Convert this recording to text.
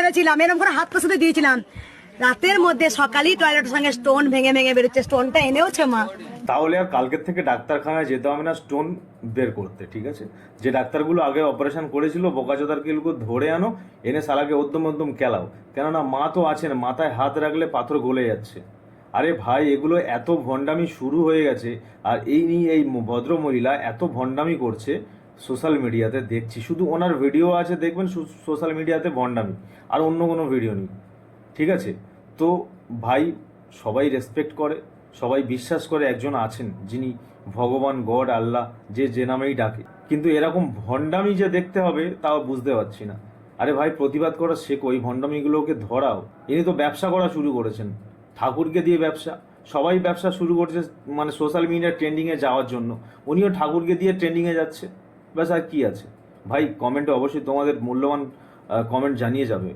ছেড়েছিলাম এরকম করে হাত পা শুধু দিয়েছিলাম। রাতের মধ্যে সকালেই টয়লেটের সঙ্গে স্টোন ভেঙে ভেঙে বেরোচ্ছে স্টোনটা এনেওছে মা। তাহলে আর কালকের থেকে ডাক্তারখানায় যেতে হবে না স্টোন বের করতে, ঠিক আছে? যে ডাক্তারগুলো আগে অপারেশন করেছিল, বোকাচোদার কিলগুলো ধরে আনো, এনে সালাকে উদ্যম উদ্যম কেলাও কেননা মা তো আছেন, মাথায় হাত রাখলে পাথর গলে যাচ্ছে। আরে ভাই, এগুলো এত ভণ্ডামি শুরু হয়ে গেছে, আর এই নিয়ে এই ভদ্র মহিলা এত ভণ্ডামি করছে সোশ্যাল মিডিয়াতে দেখছি। শুধু ওনার ভিডিও আছে, দেখবেন সোশ্যাল মিডিয়াতে ভণ্ডামি আর অন্য কোনো ভিডিও নেই। ঠিক আছে? তো ভাই, সবাই রেসপেক্ট করে, সবাই বিশ্বাস করে একজন আছেন, যিনি ভগবান, গড, আল্লাহ, যে যে নামেই ডাকে। কিন্তু এরকম ভণ্ডামি যে দেখতে হবে, তাও বুঝতে পারছি না। আরে ভাই, প্রতিবাদ করা শেখো ওই ভণ্ডামিগুলোকে ধরাও। ইনি তো ব্যবসা করা শুরু করেছেন, ঠাকুরকে দিয়ে ব্যবসা। সবাই ব্যবসা শুরু করছে মানে সোশ্যাল মিডিয়া ট্রেন্ডিংয়ে যাওয়ার জন্য। উনিও ঠাকুরকে দিয়ে ট্রেন্ডিংয়ে যাচ্ছে। ব্যাস আর কি আছে? ভাই কমেন্টে অবশ্যই তোমাদের মূল্যবান কমেন্ট জানিয়ে যাবে।